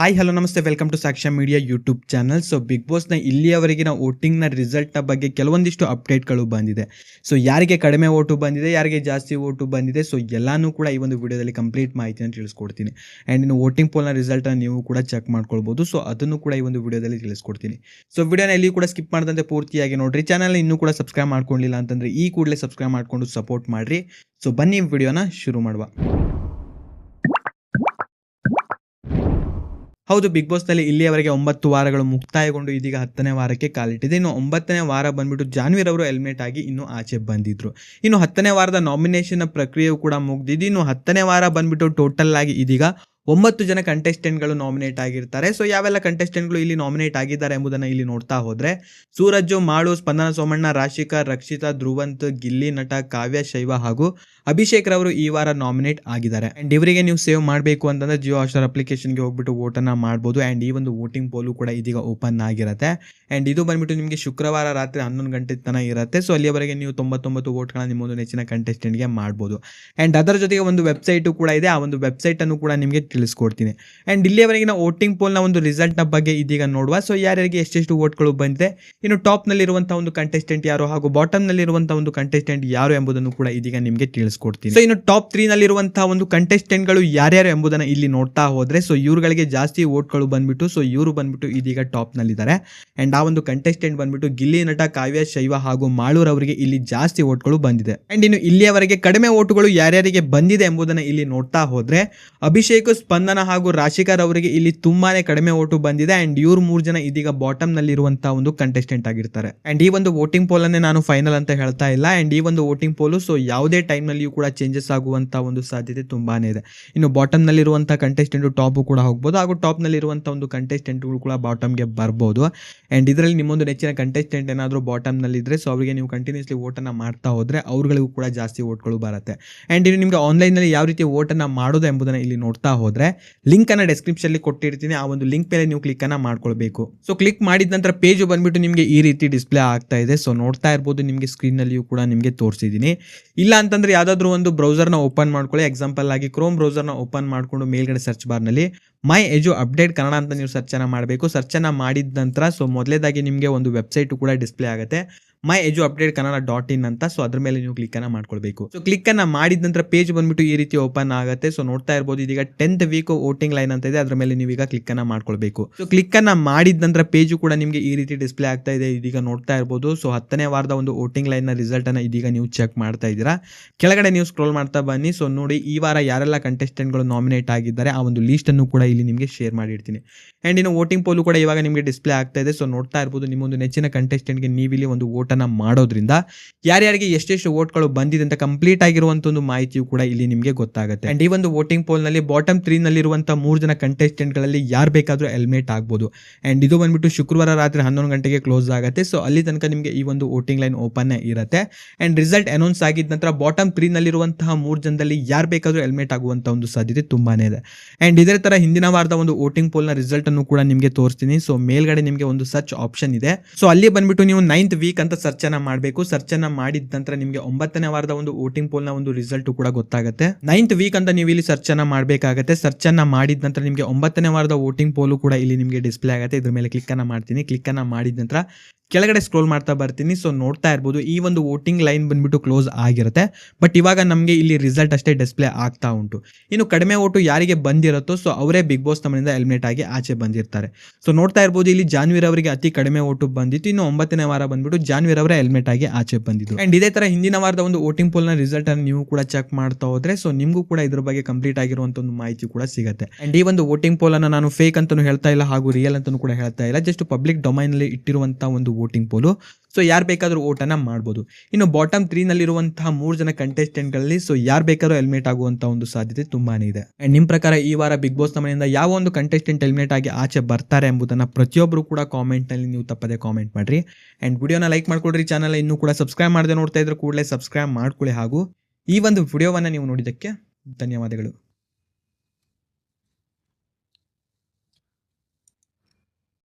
Hi hello ನಮಸ್ತೆ. Welcome to Sakshya media YouTube channel so big ಬಾಸ್ನ ಇಲ್ಲಿಯವರೆಗಿನ ವೋಟಿಂಗ್ನ ರಿಸಲ್ಟ್ನ ಬಗ್ಗೆ ಕೆಲವೊಂದಿಷ್ಟು ಅಪ್ಡೇಟ್ಗಳು ಬಂದಿದೆ. ಸೊ ಯಾರಿಗೆ ಕಡಿಮೆ ಓಟು ಬಂದಿದೆ, ಯಾರಿಗೆ ಜಾಸ್ತಿ ಓಟು ಬಂದಿದೆ ಸೊ ಎಲ್ಲನೂ ಕೂಡ ಈ ಒಂದು ವಿಡಿಯೋದಲ್ಲಿ ಕಂಪ್ಲೀಟ್ ಮಾಹಿತಿಯನ್ನು ತಿಳಿಸ್ಕೊಡ್ತೀನಿ. ಆ್ಯಂಡ್ ಇನ್ನು ವೋಟಿಂಗ್ ಪೋಲ್ನ ರಿಸಲ್ಟನ್ನು ನೀವು ಕೂಡ ಚೆಕ್ ಮಾಡ್ಕೊಳ್ಬೋದು. ಸೊ ಅದನ್ನು ಕೂಡ ಈ ಒಂದು ವಿಡಿಯೋದಲ್ಲಿ ತಿಳಿಸ್ಕೊಡ್ತೀನಿ. ಸೊ ವಿಡಿಯೋನ ಎಲ್ಲಿ ಕೂಡ ಸ್ಕಿಪ್ ಮಾಡ್ದಂತೆ ಪೂರ್ತಿಯಾಗಿ ನೋಡಿರಿ. ಚಾನಲ್ ಇನ್ನೂ ಕೂಡ ಸಬ್ಸ್ಕ್ರೈಬ್ ಮಾಡ್ಕೊಂಡಿಲ್ಲ ಅಂತಂದರೆ ಈ ಕೂಡಲೇ ಸಬ್ಸ್ಕ್ರೈಬ್ ಮಾಡ್ಕೊಂಡು ಸಪೋರ್ಟ್ ಮಾಡಿರಿ. ಸೊ ಬನ್ನಿ, ವಿಡಿಯೋನ ಶುರು ಮಾಡುವ. ಹೌದು ಬಿಗ್ ಬಾಸ್ನಲ್ಲಿ ಇಲ್ಲಿಯವರೆಗೆ ಒಂಬತ್ತು ವಾರಗಳು ಮುಕ್ತಾಯಗೊಂಡು ಇದೀಗ ಹತ್ತನೇ ವಾರಕ್ಕೆ ಕಾಲಿಟ್ಟಿದೆ. ಇನ್ನು ಒಂಬತ್ತನೇ ವಾರ ಬಂದ್ಬಿಟ್ಟು ಜಾನ್ವಿರ್ ಅವರು ಹೆಲ್ಮೆಟ್ ಆಗಿ ಇನ್ನು ಆಚೆ ಬಂದಿದ್ರು. ಇನ್ನು ಹತ್ತನೇ ವಾರದ ನಾಮಿನೇಷನ್ ಪ್ರಕ್ರಿಯೆಯು ಕೂಡ ಮುಗ್ದಿದ್ದು ಇನ್ನು ಹತ್ತನೇ ವಾರ ಬಂದ್ಬಿಟ್ಟು ಟೋಟಲ್ ಆಗಿ ಇದೀಗ ಒಂಬತ್ತು ಜನ ಕಂಟೆಸ್ಟೆಂಟ್ಗಳು ನಾಮಿನೇಟ್ ಆಗಿರ್ತಾರೆ. ಸೊ ಯಾವೆಲ್ಲ ಕಂಟೆಸ್ಟೆಂಟ್ಗಳು ಇಲ್ಲಿ ನಾಮಿನೇಟ್ ಆಗಿದ್ದಾರೆ ಎಂಬುದನ್ನು ಇಲ್ಲಿ ನೋಡ್ತಾ ಹೋದರೆ, ಸೂರಜ್ ಮಾಳು ಸ್ಪಂದನ ಸೋಮಣ್ಣ, ರಾಶಿಕಾ, ರಕ್ಷಿತಾ, ಧ್ರುವಂತ್, ಗಿಲ್ಲಿ ನಟ, ಕಾವ್ಯ, ಶೈವ ಹಾಗೂ ಅಭಿಷೇಕ್ ರವರು ಈ ವಾರ ನಾಮಿನೇಟ್ ಆಗಿದ್ದಾರೆ. ಅಂಡ್ ಇವರಿಗೆ ನೀವು ಸೇವ್ ಮಾಡಬೇಕು ಅಂತಂದ್ರೆ ಜಿಯೋ ಅಪ್ಲಿಕೇಶನ್ ಅಪ್ಲಿಕೇಶನ್ಗೆ ಹೋಗ್ಬಿಟ್ಟು ವೋಟನ್ನು ಮಾಡ್ಬೋದು. ಆ್ಯಂಡ್ ಈ ಒಂದು ವೋಟಿಂಗ್ ಪೋಲು ಕೂಡ ಇದೀಗ ಓಪನ್ ಆಗಿರುತ್ತೆ. ಆ್ಯಂಡ್ ಇದು ಬಂದ್ಬಿಟ್ಟು ನಿಮಗೆ ಶುಕ್ರವಾರ ರಾತ್ರಿ ಹನ್ನೊಂದು ಗಂಟೆ ತನಕ ಇರುತ್ತೆ. ಸೊ ಅಲ್ಲಿಯವರೆಗೆ ನೀವು ತೊಂಬತ್ತೊಂಬತ್ತು ವೋಟ್ಗಳನ್ನ ನಿಮ್ಮ ಒಂದು ನೆಚ್ಚಿನ ಕಂಟೆಸ್ಟೆಂಟ್ಗೆ ಮಾಡ್ಬೋದು. ಆ್ಯಂಡ್ ಅದರ ಜೊತೆಗೆ ಒಂದು ವೆಬ್ಸೈಟು ಕೂಡ ಇದೆ. ಆ ಒಂದು ವೆಬ್ಸೈಟನ್ನು ಕೂಡ ನಿಮಗೆ ತಿಳಿಸ್ಕೊಡ್ತೀನಿ. ಆ್ಯಂಡ್ ಇಲ್ಲಿಯವರೆಗಿನ ವೋಟಿಂಗ್ ಪೋಲ್ನ ಒಂದು ರಿಸಲ್ಟ್ನ ಬಗ್ಗೆ ಇದೀಗ ನೋಡುವ. ಸೊ ಯಾರ್ಯಾರಿಗೆ ಎಷ್ಟೆಷ್ಟು ವೋಟ್ಗಳು ಬಂದಿದೆ, ಇನ್ನು ಟಾಪ್ನಲ್ಲಿರುವಂಥ ಒಂದು ಕಂಟೆಸ್ಟೆಂಟ್ ಯಾರು ಹಾಗೂ ಬಾಟಮ್ನಲ್ಲಿರುವಂಥ ಒಂದು ಕಂಟೆಸ್ಟೆಂಟ್ ಯಾರು ಎಂಬುದನ್ನು ಕೂಡ ಇದೀಗ ನಿಮಗೆ ತಿಳಿಸ್ಕೊಡ್ತೀನಿ. ಸೊ ಇನ್ನು ಟಾಪ್ ತ್ರೀನಲ್ಲಿರುವಂಥ ಒಂದು ಕಂಟೆಸ್ಟೆಂಟ್ಗಳು ಯಾರ್ಯಾರು ಎಂಬುದನ್ನು ಇಲ್ಲಿ ನೋಡ್ತಾ ಹೋದರೆ ಸೊ ಇವ್ರುಗಳಿಗೆ ಜಾಸ್ತಿ ವೋಟ್ಗಳು ಬಂದ್ಬಿಟ್ಟು ಸೊ ಇವರು ಬಂದ್ಬಿಟ್ಟು ಇದೀಗ ಟಾಪ್ನಲ್ಲಿದ್ದಾರೆ ಆ್ಯಂಡ್ ಆ ಒಂದು ಕಂಟೆಸ್ಟೆಂಟ್ ಬಂದ್ಬಿಟ್ಟು ಗಿಲ್ಲಿ ನಟ ಕಾವ್ಯ, ಶೈವ ಹಾಗೂ ಮಾಳೂರ್ ಅವರಿಗೆ ಇಲ್ಲಿ ಜಾಸ್ತಿ ವೋಟ್ಗಳು ಬಂದಿದೆ. ಆ್ಯಂಡ್ ಇನ್ನು ಇಲ್ಲಿಯವರೆಗೆ ಕಡಿಮೆ ವೋಟ್ಗಳು ಯಾರ್ಯಾರಿಗೆ ಬಂದಿದೆ ಎಂಬುದನ್ನು ಇಲ್ಲಿ ನೋಡ್ತಾ ಹೋದರೆ, ಅಭಿಷೇಕ್ ಸ್ಪಂದನ ಹಾಗೂ ರಾಶಿಕರ್ ಅವರಿಗೆ ಇಲ್ಲಿ ತುಂಬಾನೇ ಕಡಿಮೆ ಓಟು ಬಂದಿದೆ. ಅಂಡ್ ಇವ್ರ ಮೂರು ಜನ ಇದೀಗ ಬಾಟಮ್ನಲ್ಲಿ ಇರುವಂತಹ ಒಂದು ಕಂಟೆಸ್ಟೆಂಟ್ ಆಗಿರ್ತಾರೆ. ಅಂಡ್ ಈ ಒಂದು ವೋಟಿಂಗ್ ಪೋಲ್ ಅನ್ನೇ ನಾನು ಫೈನಲ್ ಅಂತ ಹೇಳ್ತಾ ಇಲ್ಲ. ಅಂಡ್ ಈ ಒಂದು ವೋಟಿಂಗ್ ಪೋಲು ಸೊ ಯಾವುದೇ ಟೈಮ್ ನಲ್ಲಿಯೂ ಕೂಡ ಚೇಂಜಸ್ ಆಗುವಂತ ಒಂದು ಸಾಧ್ಯತೆ ತುಂಬಾನೇ ಇದೆ. ಇನ್ನು ಬಾಟಮ್ನಲ್ಲಿ ಇರುವಂತಹ ಕಂಟೆಸ್ಟೆಂಟ್ ಟಾಪ್ ಕೂಡ ಹೋಗ್ಬೋದು. ಹಾಗೂ ಟಾಪ್ನಲ್ಲಿ ಇರುವಂತಹ ಒಂದು ಕಂಟೆಸ್ಟೆಂಟ್ಗಳು ಕೂಡ ಬಾಟಮ್ಗೆ ಬರ್ಬೋದು. ಅಂಡ್ ಇದರಲ್ಲಿ ನಿಮ್ಮೊಂದು ನೆಚ್ಚಿನ ಕಂಟೆಸ್ಟೆಂಟ್ ಏನಾದರೂ ಬಾಟಮ್ನಲ್ಲಿ ಇದ್ರೆ ಸೊ ಅವರಿಗೆ ನೀವು ಕಂಟಿನ್ಯೂಸ್ಲಿ ವೋಟನ್ನ ಮಾಡ್ತಾ ಹೋದ್ರೆ ಅವ್ರುಗಳಿಗೂ ಕೂಡ ಜಾಸ್ತಿ ವೋಟ್ಗಳು ಬರುತ್ತೆ. ಅಂಡ್ ಇದು ನಿಮಗೆ ಆನ್ಲೈನ್ನಲ್ಲಿ ಯಾವ ರೀತಿ ವೋಟನ್ನ ಮಾಡೋದು ಎಂಬುದನ್ನ ಇಲ್ಲಿ ನೋಡ್ತಾ ಲಿಂಕ್ ಅನ್ನ ಡಿಸ್ಕ್ರಿಪ್ಷನ್ ಅಲ್ಲಿ ಕೊಟ್ಟಿರ್ತೀನಿ. ಆ ಒಂದು ಲಿಂಕ್ ಮೇಲೆ ನೀವು ಕ್ಲಿಕ್ ಅನ್ನ ಮಾಡ್ಕೊಳ್ಬೇಕು. ಸೊ ಕ್ಲಿಕ್ ಮಾಡಿದ ನಂತರ ಪೇಜು ಬಂದ್ಬಿಟ್ಟು ನಿಮಗೆ ಈ ರೀತಿ ಡಿಸ್ಪ್ಲೇ ಆಗ್ತಾ ಇದೆ. ಸೊ ನೋಡ್ತಾ ಇರ್ಬೋದು. ನಿಮಗೆ ಸ್ಕ್ರೀನ್ ನಲ್ಲಿಯೂ ಕೂಡ ನಿಮಗೆ ತೋರಿಸಿದ್ದೀನಿ. ಇಲ್ಲ ಅಂತಂದ್ರೆ ಯಾವ್ದಾದ್ರು ಒಂದು ಬ್ರೌಸರ್ನ ಓಪನ್ ಮಾಡ್ಕೊಳ್ಳಿ. ಎಕ್ಸಾಂಪಲ್ ಆಗಿ ಕ್ರೋಮ್ ಬ್ರೌಸರ್ನ ಓಪನ್ ಮಾಡ್ಕೊಂಡು ಮೇಲ್ಗಡೆ ಸರ್ಚ್ ಬಾರ್ನಲ್ಲಿ ಮೈ ಎಜು ಅಪ್ಡೇಟ್ ಕನ್ನಡ ಅಂತ ನೀವು ಸರ್ಚನ್ನು ಮಾಡಬೇಕು. ಸರ್ಚನ್ನು ಮಾಡಿದ ನಂತರ ಸೊ ಮೊದಲೇದಾಗಿ ನಿಮಗೆ ಒಂದು ವೆಬ್ಸೈಟ್ ಕೂಡ ಡಿಸ್ಪ್ಲೇ ಆಗುತ್ತೆ. My edu update Kannada dot in ಅಂತ. ಸೊ ಅದ್ರ ಮೇಲೆ ನೀವು ಕ್ಲಿಕ್ ಅನ್ನ ಮಾಡ್ಕೊಳ್ಬೇಕು. ಸೊ ಕ್ಲಿಕ್ ಅನ್ನ ಮಾಡಿದ ನಂತರ ಪೇಜ್ ಬಂದ್ಬಿಟ್ಟು ಈ ರೀತಿ ಓಪನ್ ಆಗುತ್ತೆ. ಸೊ ನೋಡ್ತಾ ಇರ್ಬೋದು, ಇದೀಗ ಟೆಂತ್ ವೀಕ್ ವೋಟಿಂಗ್ ಲೈನ್ ಅಂತ ಇದೆ. ಅದ್ರ ಮೇಲೆ ನೀವು ಈಗ ಕ್ಲಿಕ್ ಅನ್ನ ಮಾಡ್ಕೊಳ್ಬೇಕು. ಸೊ ಕ್ಲಿಕ್ ಅನ್ನ ಮಾಡಿದ ನಂತರ ಪೇಜು ಕೂಡ ನಿಮಗೆ ಈ ರೀತಿ ಡಿಸ್ಪ್ಲೇ ಆಗ್ತಾ ಇದೆ. ಇದೀಗ ನೋಡ್ತಾ ಇರ್ಬೋದು. ಸೊ ಹತ್ತನೇ ವಾರದ ಒಂದು ವೋಟಿಂಗ್ ಲೈನ್ನ ರಿಸಲ್ಟ್ ಅನ್ನ ಇದೀಗ ನೀವು ಚೆಕ್ ಮಾಡ್ತಾ ಇದ್ದೀರಾ. ಕೆಳಗಡೆ ನೀವು ಸ್ಕ್ರೋಲ್ ಮಾಡ್ತಾ ಬನ್ನಿ. ಸೊ ನೋಡಿ, ಈ ವಾರ ಯಾರೆಲ್ಲ ಕಂಟೆಸ್ಟೆಂಟ್ಗಳು ನಾಮಿನೇಟ್ ಆಗಿದ್ದಾರೆ, ಆ ಒಂದು ಲೀಸ್ಟ್ ಅನ್ನು ಕೂಡ ಇಲ್ಲಿ ನಿಮಗೆ ಶೇರ್ ಮಾಡಿರ್ತೀನಿ ಅಂಡ್ ಇನ್ನು ವೋಟಿಂಗ್ ಪೋಲು ಕೂಡ ಇವಾಗ ನಿಮಗೆ ಡಿಸ್ಪ್ಲೇ ಆಗ್ತಾ ಇದೆ. ಸೊ ನೋಡ್ತಾ ಇರ್ಬೋದು, ನಿಮ್ಮೊಂದು ನೆಚ್ಚಿನ ಕಂಟೆಸ್ಟೆಂಟ್ಗೆ ನೀವಿಲ್ಲಿ ಒಂದು ವೋಟನ್ನು ಮಾಡೋದ್ರಿಂದ ಯಾರ್ಯಾರಿಗೆ ಎಷ್ಟೆಷ್ಟು ವೋಟ್ಗಳು ಬಂದಿದೆ ಅಂತ ಕಂಪ್ಲೀಟ್ ಆಗಿರುವಂತ ಒಂದು ಮಾಹಿತಿಯು ಕೂಡ ಇಲ್ಲಿ ನಿಮಗೆ ಗೊತ್ತಾಗುತ್ತೆ. ಅಂಡ್ ಈ ಒಂದು ವೋಟಿಂಗ್ ಪೋಲ್ನಲ್ಲಿ ಬಾಟಮ್ ತ್ರೀನಲ್ಲಿರುವಂಥ ಮೂರು ಜನ ಕಂಟೆಸ್ಟೆಂಟ್ಗಳಲ್ಲಿ ಯಾರು ಬೇಕಾದರೂ ಹೆಲ್ಮೆಟ್ ಆಗ್ಬೋದು. ಅಂಡ್ ಇದು ಬಂದ್ಬಿಟ್ಟು ಶುಕ್ರವಾರ ರಾತ್ರಿ ಹನ್ನೊಂದು ಗಂಟೆಗೆ ಕ್ಲೋಸ್ ಆಗುತ್ತೆ. ಸೊ ಅಲ್ಲಿ ತನಕ ನಿಮಗೆ ಈ ಒಂದು ವೋಟಿಂಗ್ ಲೈನ್ ಓಪನ್ ಇರುತ್ತೆ. ಅಂಡ್ ರಿಸಲ್ಟ್ ಅನೌನ್ಸ್ ಆಗಿದ ನಂತರ ಬಾಟಮ್ ತ್ರೀನಲ್ಲಿರುವಂತಹ ಮೂರು ಜನದಲ್ಲಿ ಯಾರು ಬೇಕಾದರೂ ಹೆಲ್ಮೆಟ್ ಆಗುವಂಥ ಒಂದು ಸಾಧ್ಯತೆ ತುಂಬಾನೇ ಇದೆ. ಅಂಡ್ ಇದೇ ತರ ಹಿಂದಿನ ವಾರದ ಒಂದು ವೋಟಿಂಗ್ನ ರಿಸಲ್ಟ್ ಅನ್ನು ಕೂಡ ನಿಮಗೆ ತೋರಿಸ್ತೀನಿ. ಸೊ ಮೇಲ್ಗಡೆ ನಿಮಗೆ ಒಂದು ಸರ್ಚ್ ಆಪ್ಷನ್ ಇದೆ. ಸೊ ಅಲ್ಲಿ ಬಂದ್ಬಿಟ್ಟು ನೀವು ನೈನ್ತ್ ವೀಕ್ ಅಂತ ಸರ್ಚ್ ಅನ್ನ ಮಾಡಬೇಕು. ಸರ್ಚ್ ಅನ್ನ ಮಾಡಿದ ನಂತರ ನಿಮಗೆ ಒಂಬತ್ತನೇ ವಾರದ ಒಂದು ವೋಟಿಂಗ್ ಪೋಲ್ನ ಒಂದು ರಿಸಲ್ಟ್ ಕೂಡ ಗೊತ್ತಾಗುತ್ತೆ. ನೈನ್ತ್ ವೀಕ್ ಅಂತ ನೀವು ಇಲ್ಲಿ ಸರ್ಚ್ ಅನ್ನ ಮಾಡಬೇಕಾಗುತ್ತೆ. ಸರ್ಚ್ ಅನ್ನ ಮಾಡಿದ ನಂತರ ನಿಮಗೆ ಒಂಬತ್ತನೇ ವಾರದ ವೋಟಿಂಗ್ ಪೋಲು ಕೂಡ ಇಲ್ಲಿ ನಿಮಗೆ ಡಿಸ್ಪ್ಲೇ ಆಗುತ್ತೆ. ಇದ್ರ ಮೇಲೆ ಕ್ಲಿಕ್ ಅನ್ನ ಮಾಡ್ತೀನಿ. ಕ್ಲಿಕ್ ಅನ್ನ ಮಾಡಿದ ನಂತರ ಕೆಳಗಡೆ ಸ್ಕ್ರೋಲ್ ಮಾಡ್ತಾ ಬರ್ತೀನಿ. ಸೊ ನೋಡ್ತಾ ಇರ್ಬೋದು. ಈ ಒಂದು ವೋಟಿಂಗ್ ಲೈನ್ ಬಂದ್ಬಿಟ್ಟು ಕ್ಲೋಸ್ ಆಗಿರುತ್ತೆ. ಬಟ್ ಇವಾಗ ನಮಗೆ ಇಲ್ಲಿ ರಿಸಲ್ಟ್ ಅಷ್ಟೇ ಡಿಸ್ಪ್ಲೇ ಆಗ್ತಾ ಉಂಟು. ಇನ್ನು ಕಡಿಮೆ ಓಟು ಯಾರಿಗೆ ಬಂದಿರುತ್ತೋ ಸೊ ಅವರೇ ಬಿಗ್ ಬಾಸ್ ತಮ್ಮನಿಂದ ಎಲಿಮಿನೇಟ್ ಆಗಿ ಆಚೆ ಬಂದಿರ್ತಾರೆ. ಸೊ ನೋಡ್ತಾ ಇರ್ಬೋದು, ಇಲ್ಲಿ ಜಾನ್ವಿರ್ ಅವರಿಗೆ ಅತಿ ಕಡಿಮೆ ಓಟು ಬಂದಿತ್ತು. ಇನ್ನು ಒಂಬತ್ತನೇ ವಾರ ಬಂದ್ಬಿಟ್ಟು ಜಾನ್ವಿರ್ ಅವರೇ ಹೆಲ್ಮೆಟ್ ಆಗಿ ಆಚೆ ಬಂದಿದ್ದು ಅಂಡ್ ಇದೇ ತರ ಹಿಂದಿನ ವಾರದ ಒಂದು ವೋಟಿಂಗ್ ಪೋಲ್ನ ರಿಸಲ್ಟ್ ಅನ್ನು ನೀವು ಕೂಡ ಚೆಕ್ ಮಾಡ್ತಾ ಹೋದ್ರೆ ಸೊ ನಿಮಗೂ ಕೂಡ ಇದ್ರ ಬಗ್ಗೆ ಕಂಪ್ಲೀಟ್ ಆಗಿರುವಂತ ಒಂದು ಮಾಹಿತಿ ಕೂಡ ಸಿಗುತ್ತೆ. ಅಂಡ್ ಈ ಒಂದು ವೋಟಿಂಗ್ ಪೋಲ್ ಅನ್ನು ನಾನು ಫೇಕ್ ಅಂತಾನು ಹೇಳ್ತಾ ಇಲ್ಲ, ಹಾಗೂ ರಿಯಲ್ ಅಂತಾನು ಕೂಡ ಹೇಳ್ತಾ ಇಲ್ಲ. ಜಸ್ಟ್ ಪಬ್ಲಿಕ್ ಡೊಮೈನ್ ಅಲ್ಲಿ ಇಟ್ಟಿರುವಂತಹ ಒಂದು ವೋಟಿಂಗ್ ಪೋಲು ಸೊ ಯಾರು ಬೇಕಾದರೂ ಓಟನ್ನು ಮಾಡ್ಬೋದು. ಇನ್ನು ಬಾಟಮ್ ತ್ರೀನಲ್ಲಿರುವಂತಹ ಮೂರು ಜನ ಕಂಟೆಸ್ಟೆಂಟ್ಗಳಲ್ಲಿ ಸೊ ಯಾರು ಬೇಕಾದರೂ ಎಲಿಮಿನೇಟ್ ಆಗುವಂಥ ಒಂದು ಸಾಧ್ಯತೆ ತುಂಬಾ ಇದೆ. ಆ್ಯಂಡ್ ನಿಮ್ಮ ಪ್ರಕಾರ ಈ ವಾರ ಬಿಗ್ ಬಾಸ್ ಮನೆಯಿಂದ ಯಾವ ಒಂದು ಕಂಟೆಸ್ಟೆಂಟ್ ಎಲಿಮಿನೇಟ್ ಆಗಿ ಆಚೆ ಬರ್ತಾರೆ ಎಂಬುದನ್ನು ಪ್ರತಿಯೊಬ್ಬರು ಕೂಡ ಕಾಮೆಂಟ್ನಲ್ಲಿ ನೀವು ತಪ್ಪದೆ ಕಾಮೆಂಟ್ ಮಾಡಿರಿ. ಆ್ಯಂಡ್ ವಿಡಿಯೋನ ಲೈಕ್ ಮಾಡ್ಕೊಳ್ರಿ ಚಾನಲ್ ಇನ್ನೂ ಕೂಡ ಸಬ್ಸ್ಕ್ರೈಬ್ ಮಾಡದೆ ನೋಡ್ತಾ ಇದ್ರೆ ಕೂಡಲೇ ಸಬ್ಸ್ಕ್ರೈಬ್ ಮಾಡ್ಕೊಳ್ಳಿ ಹಾಗೂ ಈ ಒಂದು ವಿಡಿಯೋವನ್ನು ನೀವು ನೋಡಿದ್ದಕ್ಕೆ ಧನ್ಯವಾದಗಳು.